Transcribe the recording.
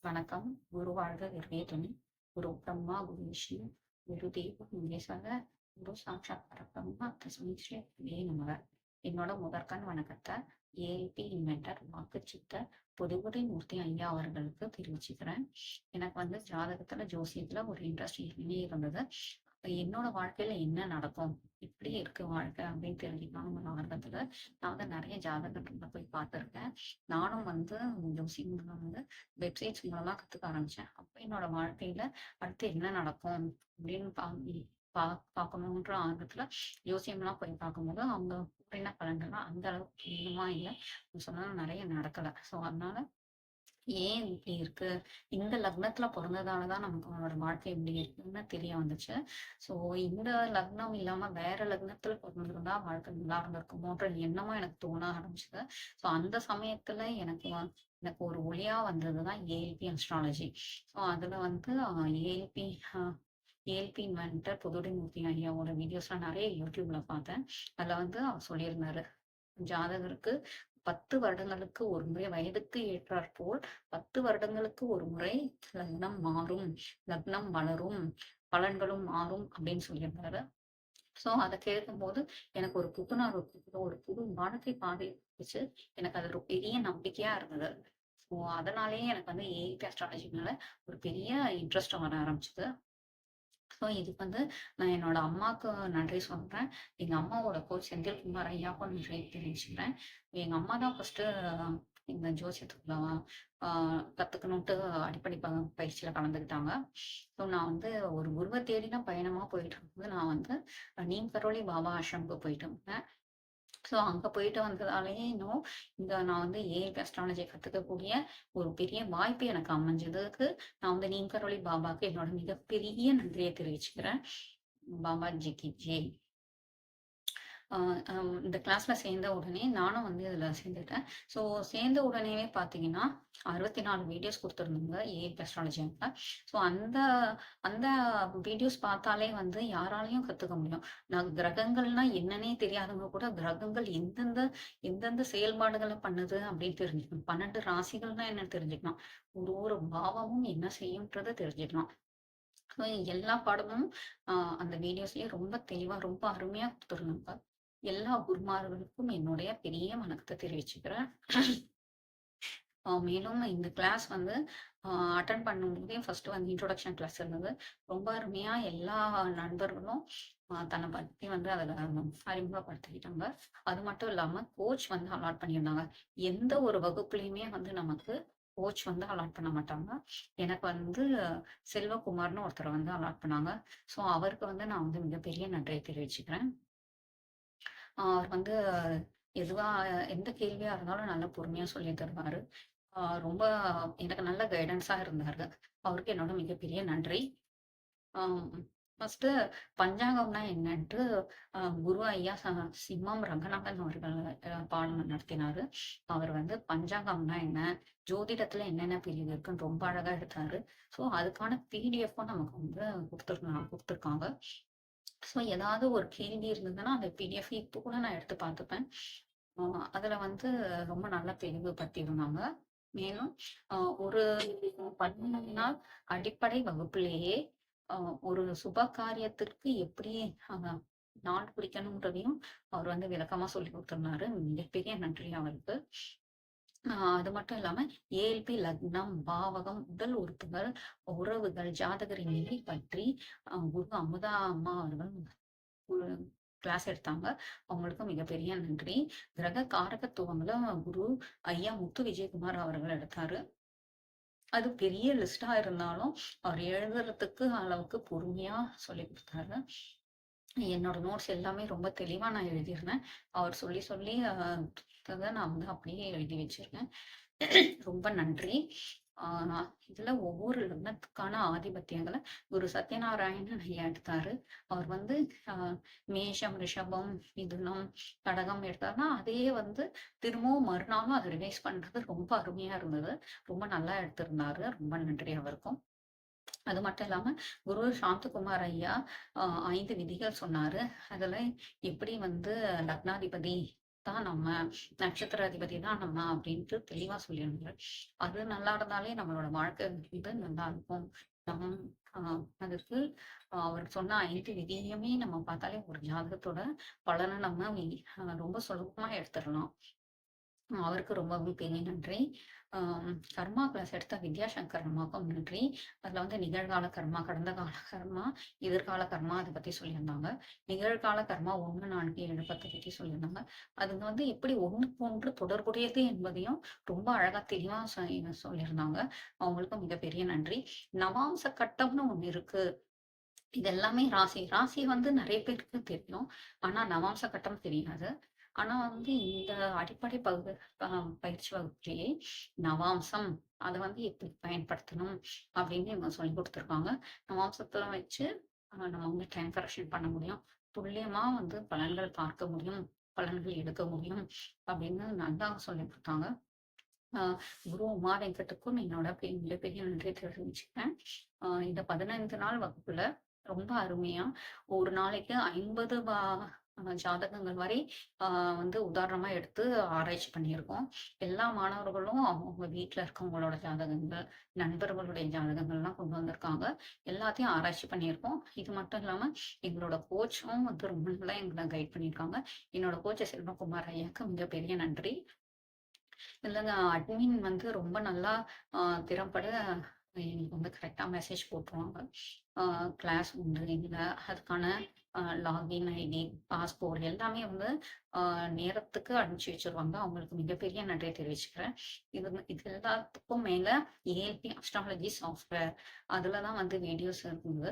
வணக்கம். குரு வாழ்க வெறுவே துணி. குரு பிரம்மா குரு விஷ்ணு குரு தேவ முனேஸ்வர குரு சாட்சாத் பரபிரம்மா தஸ்மை ஸ்ரீ வே நமக. என்னோட முதற்கண் வணக்கத்தை ஏபி இன்வென்டர் வாக்கு சித்த பொதுவுரை மூர்த்தி ஐயா அவர்களுக்கு தெரிவிச்சுக்கிறேன். எனக்கு வந்து ஜாதகத்துல ஜோசியத்துல ஒரு இன்ட்ரெஸ்ட் ஏற்கனவே இருந்தது. என்னோட வாழ்க்கையில என்ன நடக்கும்? இப்படி இருக்கு வாழ்க்கை அப்படின்னு தெரிஞ்சுக்கணும் ஆர்வத்துல நான் வந்து நிறைய ஜாதகத்துல போய் பார்த்துருக்கேன். நானும் வந்து ஜோசியம் வந்து வெப்சைட்ஸ் மூலமா கத்துக்க ஆரம்பிச்சேன். அப்ப என்னோட வாழ்க்கையில அடுத்து என்ன நடக்கும் அப்படின்னு பா பா பார்க்கணுன்ற ஆர்வத்துல யோசியம்லாம் போய் பார்க்கும்போது அவங்க கூறின பலன்கள்லாம் அந்த அளவுக்கு இன்னுமா இல்லை. சொன்னாலும் நிறைய நடக்கல. ஸோ அதனால ஏன் இப்படி இருக்கு? இந்த லக்னத்துல பிறந்ததாலதான் நமக்கு அவனோட வாழ்க்கை இப்படி இருக்குன்னு தெரிய வந்துச்சு. ஸோ இந்த லக்னம் இல்லாம வேற லக்னத்துல பிறந்திருந்தா வாழ்க்கை நல்லா இருந்திருக்குமோன்ற எண்ணமும் எனக்கு தோண ஆரம்பிச்சது. ஸோ அந்த சமயத்துல எனக்கு எனக்கு ஒரு ஒளியா வந்ததுதான் ஏஎல்பி அஸ்ட்ராலஜி ஸோ அதுல வந்து ஏஎல்பி ஏஎல்பி மென்டர் புதுடிமூர்த்தி ஐயாவோட வீடியோஸ்லாம் நிறைய யூடியூப்ல பார்த்தேன். அதுல வந்து அவர் சொல்லியிருந்தாரு. ஜாதகருக்கு பத்து வருடங்களுக்கு ஒரு முறை வயதுக்கு ஏற்றாற்போல் பத்து வருடங்களுக்கு ஒரு முறை லக்னம் மாறும் லக்னம் வளரும் பலன்களும் மாறும் அப்படின்னு சொல்லியிருந்தாரு. சோ அதை கேட்கும்போது எனக்கு ஒரு புத்துணர்வு ஒரு புது வாழ்க்கை பாதை வச்சு எனக்கு அது ஒரு பெரிய நம்பிக்கையா இருந்தது. ஸோ அதனாலேயே எனக்கு வந்து ஏஐபி அஸ்ட்ராலஜி மேல ஒரு பெரிய இன்ட்ரெஸ்ட் வர ஆரம்பிச்சது. ஸோ இதுக்கு வந்து நான் என்னோட அம்மாவுக்கு நன்றி சொல்றேன். எங்க அம்மாவோட கோச் செந்தில்குமார் ஐயாவுக்கும் நன்றி தெரிவிச்சுக்கிறேன். எங்க அம்மா தான் ஃபர்ஸ்ட் இந்த ஜோசியத்துக்குள்ள ஆஹ் கத்துக்கணும்ட்டு அடிப்படை ப- பயிற்சியில கலந்துக்கிட்டாங்க. ஸோ நான் வந்து ஒரு குருவை தேடினா பயணமா போயிட்டு இருக்கும்போது நான் வந்து நீம் கரோலி பாபா ஆசிரமுக்கு போயிட்டு இருந்தேன் ஸோ அங்க போயிட்டு வந்ததாலேயே இன்னும் இந்த நான் வந்து ஏஐபி அஸ்ட்ராலஜி கத்துக்கக்கூடிய ஒரு பெரிய வாய்ப்பு எனக்கு அமைஞ்சதுக்கு நான் வந்து நீம் பாபாவுக்கு என்னோட மிகப்பெரிய நன்றியை தெரிவிச்சுக்கிறேன். பாபா ஜிக்கு ஜெய். இந்த கிளாஸ்ல சேர்ந்த உடனே நானும் வந்து இதுல சேர்ந்துட்டேன். ஸோ சேர்ந்த உடனேவே பார்த்தீங்கன்னா அறுபத்தி நாலு வீடியோஸ் கொடுத்துருந்தாங்க ஏ அஸ்ட்ராலஜியில் ஸோ அந்த அந்த வீடியோஸ் பார்த்தாலே வந்து யாராலையும் கற்றுக்க முடியும். நான் கிரகங்கள்னா என்னன்னே தெரியாதவங்க கூட கிரகங்கள் எந்தெந்த எந்தெந்த செயல்பாடுகளை பண்ணுது அப்படின்னு தெரிஞ்சுக்கணும். பன்னெண்டு ராசிகள்னா என்ன தெரிஞ்சுக்கலாம். ஒரு ஒரு பாவமும் என்ன செய்யும்ன்றதை தெரிஞ்சுக்கலாம். எல்லா பாடமும் ஆஹ் அந்த வீடியோஸ்லயே ரொம்ப தெளிவா ரொம்ப அருமையா கொடுத்துருந்தாங்க. எல்லா குருமார்களுக்கும் என்னுடைய பெரிய வணக்கத்தை தெரிவிச்சுக்கிறேன். மேலும் இந்த கிளாஸ் வந்து அட்டன் பண்ணும்போதே ஃபர்ஸ்ட் வந்து இன்ட்ரோடக்ஷன் கிளாஸ் இருந்தது. ரொம்ப அருமையா எல்லா நண்பர்களும் தன்னை பற்றி வந்து அதில் அறிமுகப்படுத்திக்கிட்டாங்க. அது மட்டும் இல்லாம கோச் வந்து அலாட் பண்ணியிருந்தாங்க. எந்த ஒரு வகுப்புலையுமே வந்து நமக்கு கோச் வந்து அலாட் பண்ண மாட்டாங்க. எனக்கு வந்து செல்வகுமார்னு ஒருத்தர் வந்து அலாட் பண்ணாங்க. ஸோ அவருக்கு வந்து நான் வந்து மிகப்பெரிய நன்றியை தெரிவிச்சுக்கிறேன். அவர் வந்து எதுவா எந்த கேள்வியா இருந்தாலும் நல்லா பொறுமையா சொல்லி தருவாரு. ஆஹ் ரொம்ப எனக்கு நல்ல கைடன்ஸா இருந்தாரு. அவருக்கு என்னோட மிகப்பெரிய நன்றி. ஃபர்ஸ்ட் பஞ்சாங்கம்னா என்னன்ட்டு குரு ஐயா ச- சிம்மம் ரங்கநாதன் அவர்கள் பாடம் நடத்தினாரு. அவர் வந்து பஞ்சாங்கம்னா என்ன ஜோதிடத்துல என்னென்ன பிரிவு இருக்குன்னு ரொம்ப அழகா எடுத்தாரு. ஸோ அதுக்கான பிடிஎஃப்பும் நமக்கு வந்து கொடுத்துருக்காங்க கொடுத்துருக்காங்க. ஸோ ஏதாவது ஒரு கேள்வி இருந்ததுன்னா அந்த பிடிஎஃப் இப்போ கூட நான் எடுத்து பார்த்துப்பேன். அதில் வந்து ரொம்ப நல்ல தெளிவு பத்தி மேலும் ஒரு பதினொன்று நாள் அடிப்படை வகுப்பிலேயே ஒரு சுப காரியத்திற்கு எப்படி நாள் குறிக்கணுன்றதையும் அவர் வந்து விளக்கமா சொல்லி கொடுத்துருந்தாரு. மிகப்பெரிய நன்றி அவருக்கு. அது மட்டும் இல்லாம ஏல்பி லக்னம் பாவகம் உடல் உறுப்புகள் உறவுகள் ஜாதகரின் நிலை பற்றி குரு அமுதா அம்மா அவர்கள் கிளாஸ் எடுத்தாங்க. அவங்களுக்கு மிகப்பெரிய நன்றி. கிரக காரகத்துவங்களை குரு ஐயா முத்து விஜயகுமார் அவர்கள் எடுத்தாரு. அது பெரிய லிஸ்டா இருந்தாலும் அவர் எழுதுறதுக்கு அளவுக்கு பொறுமையா சொல்லி கொடுத்தாரு. என்னோட நோட்ஸ் எல்லாமே ரொம்ப தெளிவா நான் எழுதியிருந்தேன். அவர் சொல்லி சொல்லி கொடுத்ததை நான் வந்து அப்படியே எழுதி வச்சிருக்கேன். ரொம்ப நன்றி. ஆஹ் இதுல ஒவ்வொரு லக்னத்துக்கான ஆதிபத்தியங்களை குரு சத்யநாராயணன் ஐயா எடுத்தாரு. அவர் வந்து ஆஹ் மேஷம் ரிஷபம் மிதுனம் கடகம் எடுத்தாருன்னா அதையே வந்து திரும்பவும் மறுநாளும் அதை ரிவைஸ் பண்றது ரொம்ப அருமையா இருந்தது. ரொம்ப நல்லா எடுத்திருந்தாரு. ரொம்ப நன்றி அவருக்கும். அது மட்டும் இல்லாம குரு சாந்தகுமார் ஐயா ஆஹ் ஐந்து விதிகள் சொன்னாரு. அதுல எப்படி வந்து லக்னாதிபதி தான் நம்ம நட்சத்திர அதிபதி தான் நம்ம அப்படின்ட்டு தெளிவா சொல்லியிருந்தாரு அது நல்லா இருந்தாலே நம்மளோட வாழ்க்கை வந்து நல்லா இருக்கும். நம் ஆஹ் அதுக்கு அவர் சொன்ன ஐந்து விதியுமே நம்ம பார்த்தாலே ஒரு ஜாதகத்தோட பலனை நம்ம ரொம்ப சுலபமா எடுத்துடலாம். அவருக்கு ரொம்பவும் பெரிய நன்றி. ஆஹ் கர்மா கிளாஸ் எடுத்த வித்யாசங்கர் அம்மாவுக்கும் நன்றி. அதுல வந்து நிகழ்கால கர்மா கடந்த கால கர்மா எதிர்கால கர்மா அதை பத்தி சொல்லியிருந்தாங்க. நிகழ்கால கர்மா ஒண்ணு நான்கு ஏழு பத்து பத்தி சொல்லியிருந்தாங்க. அது வந்து எப்படி ஒண்ணுக்கு ஒன்று தொடர்புடையது என்பதையும் ரொம்ப அழகா தெளிவா சொல்லியிருந்தாங்க. அவங்களுக்கும் மிகப்பெரிய நன்றி. நவாம்ச கட்டம்னு ஒண்ணு இருக்கு. இது எல்லாமே ராசி. ராசி வந்து நிறைய பேருக்கு தெரியும். ஆனா நவாம்ச கட்டம் தெரியாது. ஆனா வந்து இந்த அடிப்படை பகு பயிற்சி வகுப்பிலேயே நவாம்சம் அதை வந்து எப்படி பயன்படுத்தணும் அப்படின்னு இவங்க சொல்லி கொடுத்துருக்காங்க. நவாம்சத்தை வச்சு நம்ம வந்து டைம் கரெக்ஷன் பண்ண முடியும். துல்லியமா வந்து பலன்கள் பார்க்க முடியும் பலன்கள் எடுக்க முடியும் அப்படின்னு நல்லா சொல்லி கொடுத்தாங்க. குரு உமா வெங்கட்டுக்கும் என்னோட பெ- மிகப்பெரிய நன்றி தெரிவிச்சுக்கிறேன். இந்த பதினைந்து நாள் வகுப்புல ரொம்ப அருமையா ஒரு நாளைக்கு ஐம்பது ஜாதகங்கள் வரை ஆஹ் வந்து உதாரணமா எடுத்து ஆராய்ச்சி பண்ணியிருக்கோம். எல்லா மாணவர்களும் அவங்க வீட்டில் இருக்கவங்களோட ஜாதகங்கள் நண்பர்களுடைய ஜாதகங்கள்லாம் கொண்டு வந்திருக்காங்க. எல்லாத்தையும் ஆராய்ச்சி பண்ணியிருக்கோம். இது மட்டும் இல்லாம எங்களோட கோச்சும் வந்து ரொம்ப நல்லா எங்களை கைட் பண்ணியிருக்காங்க. என்னோட கோச்ச செல்வகுமார் ஐயாக்கு மிகப்பெரிய நன்றி. இல்லைங்க அட்மின் வந்து ரொம்ப நல்லா ஆஹ் திறம்பட எங்களுக்கு வந்து கரெக்டாக மெசேஜ் போட்டுருவாங்க. கிளாஸ் உண்டு இல்லை அதுக்கான லாகின் ஐடி பாஸ்போர்ட் எல்லாமே வந்து ஆஹ் நேரத்துக்கு அனுப்பிச்சு வச்சிருவாங்க. அவங்களுக்கு மிகப்பெரிய நன்றி தெரிவிச்சுக்கிறேன். இது இது எல்லாத்துக்கும் மேல ஏஎல்பி அஸ்ட்ராலஜி சாஃப்ட்வேர் அதுலதான் வந்து வீடியோஸ் இருக்குது.